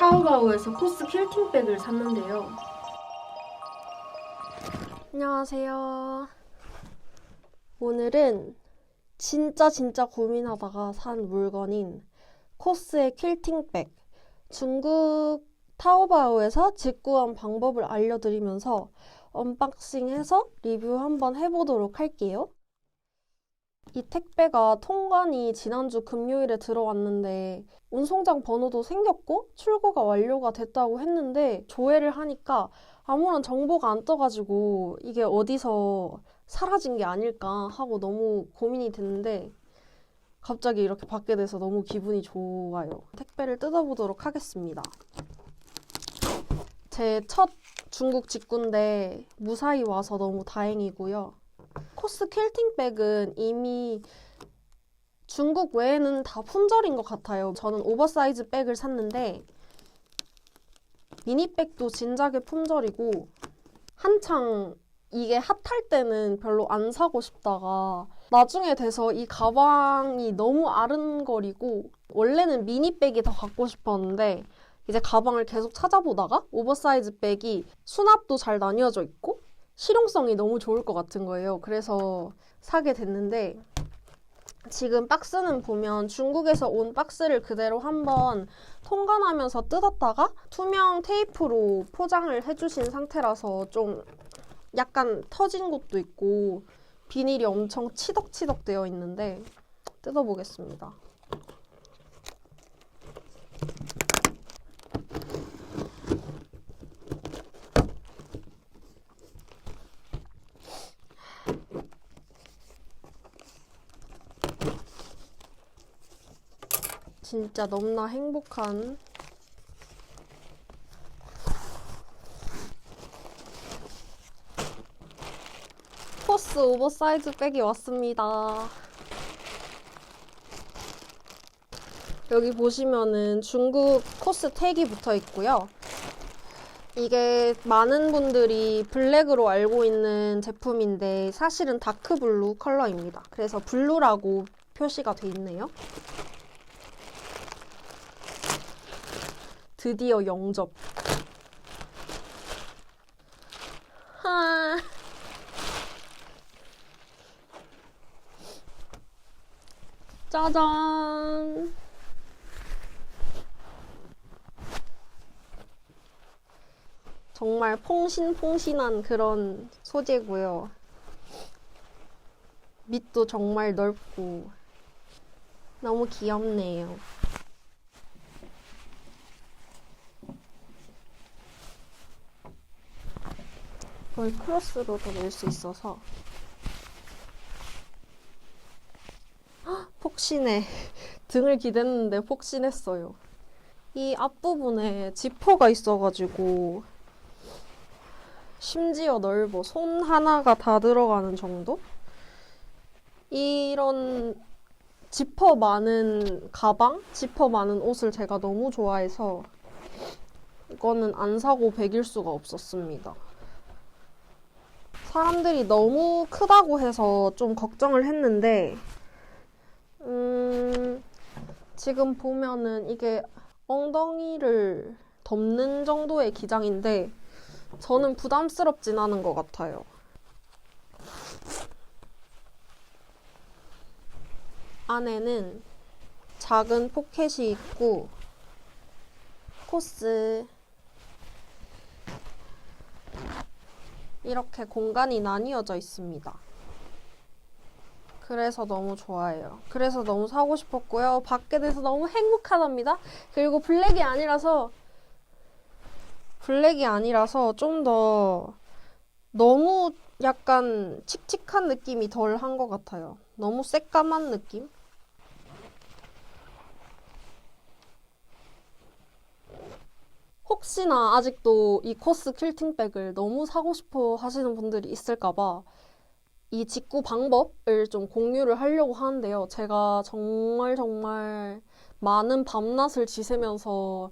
타오바오에서 코스 퀼팅백을 샀는데요. 안녕하세요. 오늘은 진짜 진짜 고민하다가 산 물건인 코스의 퀼팅백. 중국 타오바오에서 직구한 방법을 알려드리면서 언박싱해서 리뷰 한번 해보도록 할게요. 이 택배가 통관이 지난주 금요일에 들어왔는데 운송장 번호도 생겼고 출고가 완료가 됐다고 했는데 조회를 하니까 아무런 정보가 안 떠가지고 이게 어디서 사라진 게 아닐까 하고 너무 고민이 됐는데 갑자기 이렇게 받게 돼서 너무 기분이 좋아요. 택배를 뜯어보도록 하겠습니다. 제 첫 중국 직구인데 무사히 와서 너무 다행이고요. 코스 퀼팅백은 이미 중국 외에는 다 품절인 것 같아요. 저는 오버사이즈 백을 샀는데 미니백도 진작에 품절이고 한창 이게 핫할 때는 별로 안 사고 싶다가 나중에 돼서 이 가방이 너무 아른거리고 원래는 미니백이 더 갖고 싶었는데 이제 가방을 계속 찾아보다가 오버사이즈 백이 수납도 잘 나뉘어져 있고 실용성이 너무 좋을 것 같은 거예요. 그래서 사게 됐는데 지금 박스는 보면 중국에서 온 박스를 그대로 한번 통관하면서 뜯었다가 투명 테이프로 포장을 해주신 상태라서 좀 약간 터진 곳도 있고 비닐이 엄청 치덕치덕 되어 있는데 뜯어보겠습니다. 진짜 너무나 행복한 코스 오버사이즈 백이 왔습니다. 여기 보시면은 중국 코스 택이 붙어 있고요. 이게 많은 분들이 블랙으로 알고 있는 제품인데 사실은 다크블루 컬러입니다. 그래서 블루라고 표시가 돼 있네요. 드디어 영접. 하. 짜잔. 정말 퐁신퐁신한 그런 소재고요. 밑도 정말 넓고 너무 귀엽네요. 거의 크로스로도 낼 수 있어서 헉, 폭신해 등을 기댔는데 폭신했어요 이 앞부분에 지퍼가 있어가지고 심지어 넓어 손 하나가 다 들어가는 정도? 이런 지퍼 많은 가방, 지퍼 많은 옷을 제가 너무 좋아해서 이거는 안 사고 배길 수가 없었습니다. 사람들이 너무 크다고 해서 좀 걱정을 했는데, 음, 지금 보면은 이게 엉덩이를 덮는 정도의 기장인데, 저는 부담스럽진 않은 것 같아요. 안에는 작은 포켓이 있고, 코스, 이렇게 공간이 나뉘어져 있습니다. 그래서 너무 좋아해요. 그래서 너무 사고 싶었고요. 받게 돼서 너무 행복하답니다. 그리고 블랙이 아니라서 블랙이 아니라서 좀 더 너무 약간 칙칙한 느낌이 덜 한 것 같아요. 너무 새까만 느낌? 혹시나 아직도 이 코스 퀼팅백을 너무 사고 싶어 하시는 분들이 있을까봐 이 직구 방법을 좀 공유를 하려고 하는데요. 제가 정말 정말 많은 밤낮을 지새면서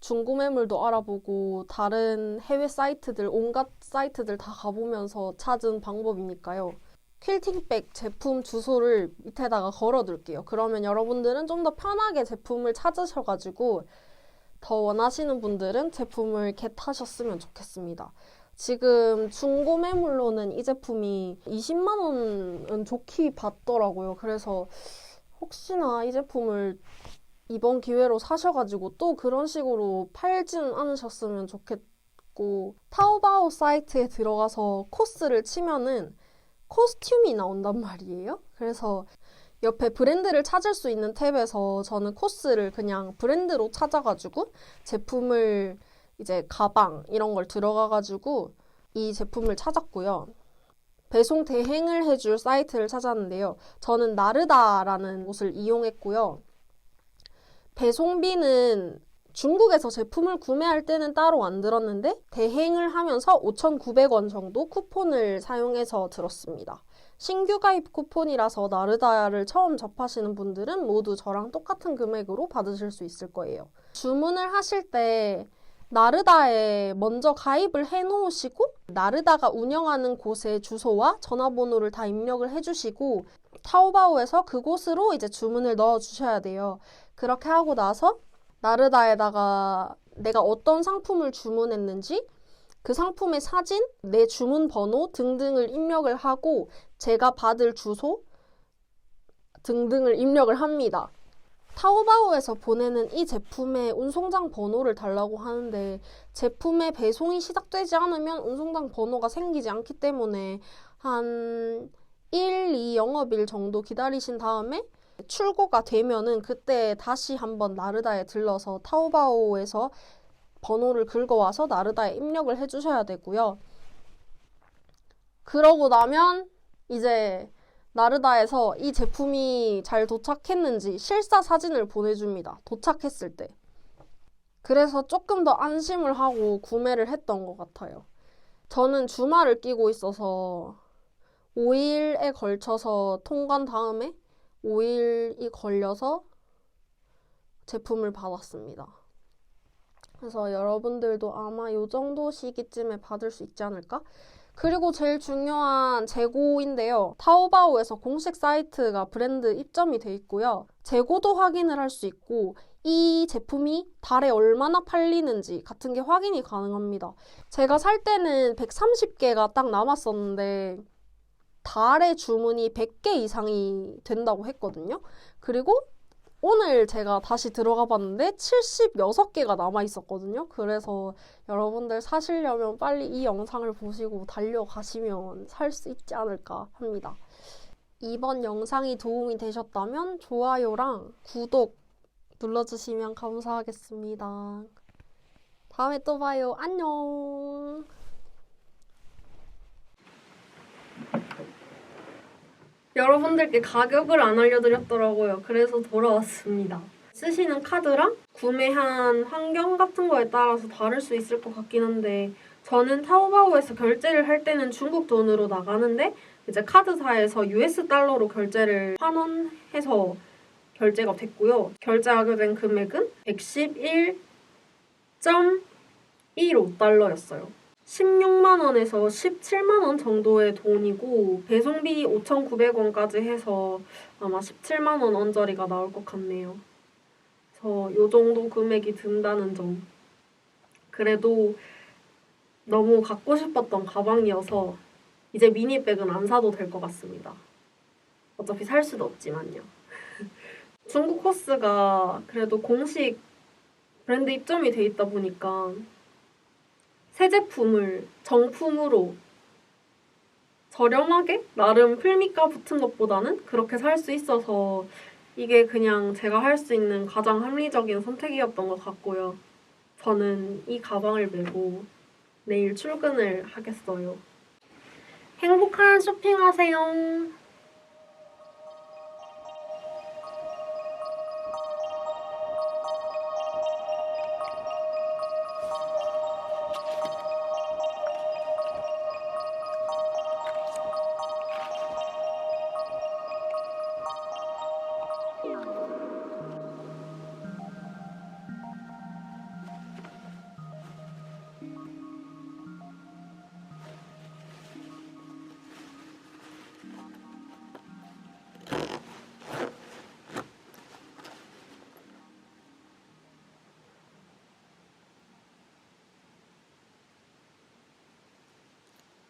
중고 매물도 알아보고 다른 해외 사이트들, 온갖 사이트들 다 가보면서 찾은 방법이니까요. 퀼팅백 제품 주소를 밑에다가 걸어둘게요. 그러면 여러분들은 좀 더 편하게 제품을 찾으셔가지고 더 원하시는 분들은 제품을 겟하셨으면 좋겠습니다. 지금 중고 매물로는 이 제품이 20만 원은 좋게 받더라고요. 그래서 혹시나 이 제품을 이번 기회로 사셔가지고 또 그런 식으로 팔지는 않으셨으면 좋겠고 타오바오 사이트에 들어가서 코스를 치면은 코스튬이 나온단 말이에요. 그래서 옆에 브랜드를 찾을 수 있는 탭에서 저는 코스를 그냥 브랜드로 찾아가지고 제품을 이제 가방 이런 걸 들어가가지고 이 제품을 찾았고요. 배송 대행을 해줄 사이트를 찾았는데요. 저는 나르다라는 곳을 이용했고요. 배송비는 중국에서 제품을 구매할 때는 따로 안 들었는데 대행을 하면서 5,900원 정도 쿠폰을 사용해서 들었습니다. 신규 가입 쿠폰이라서 나르다를 처음 접하시는 분들은 모두 저랑 똑같은 금액으로 받으실 수 있을 거예요. 주문을 하실 때 나르다에 먼저 가입을 해 놓으시고 나르다가 운영하는 곳의 주소와 전화번호를 다 입력을 해 주시고 타오바오에서 그곳으로 이제 주문을 넣어 주셔야 돼요. 그렇게 하고 나서 나르다에다가 내가 어떤 상품을 주문했는지 그 상품의 사진, 내 주문 번호 등등을 입력을 하고 제가 받을 주소 등등을 입력을 합니다. 타오바오에서 보내는 이 제품의 운송장 번호를 달라고 하는데 제품의 배송이 시작되지 않으면 운송장 번호가 생기지 않기 때문에 한 1, 2 영업일 정도 기다리신 다음에 출고가 되면은 그때 다시 한번 나르다에 들러서 타오바오에서 번호를 긁어와서 나르다에 입력을 해주셔야 되고요. 그러고 나면 이제 나르다에서 이 제품이 잘 도착했는지 실사 사진을 보내줍니다. 도착했을 때. 그래서 조금 더 안심을 하고 구매를 했던 것 같아요. 저는 주말을 끼고 있어서 5일에 걸쳐서 통관 다음에 5일이 걸려서 제품을 받았습니다. 그래서 여러분들도 아마 요 정도 시기쯤에 받을 수 있지 않을까? 그리고 제일 중요한 재고인데요. 타오바오에서 공식 사이트가 브랜드 입점이 돼 있고요. 재고도 확인을 할 수 있고 이 제품이 달에 얼마나 팔리는지 같은 게 확인이 가능합니다. 제가 살 때는 130개가 딱 남았었는데 달에 주문이 100개 이상이 된다고 했거든요. 그리고 오늘 제가 다시 들어가 봤는데 76개가 남아 있었거든요. 그래서 여러분들 사시려면 빨리 이 영상을 보시고 달려가시면 살 수 있지 않을까 합니다. 이번 영상이 도움이 되셨다면 좋아요랑 구독 눌러주시면 감사하겠습니다. 다음에 또 봐요. 안녕. 여러분들께 가격을 안 알려드렸더라고요. 그래서 돌아왔습니다. 쓰시는 카드랑 구매한 환경 같은 거에 따라서 다를 수 있을 것 같긴 한데 저는 타오바오에서 결제를 할 때는 중국 돈으로 나가는데 이제 카드사에서 US 달러로 결제를 환원해서 결제가 됐고요. 결제하게 된 금액은 111.15달러였어요. 16만 원에서 17만 원 정도의 돈이고 배송비 5,900원까지 해서 아마 17만 원 언저리가 나올 것 같네요. 그래서 요 정도 금액이 든다는 점. 그래도 너무 갖고 싶었던 가방이어서 이제 미니백은 안 사도 될 것 같습니다. 어차피 살 수도 없지만요. 중국 코스가 그래도 공식 브랜드 입점이 돼 있다 보니까 새 제품을 정품으로 저렴하게 나름 필미가 붙은 것보다는 그렇게 살 수 있어서 이게 그냥 제가 할 수 있는 가장 합리적인 선택이었던 것 같고요. 저는 이 가방을 메고 내일 출근을 하겠어요. 행복한 쇼핑하세요.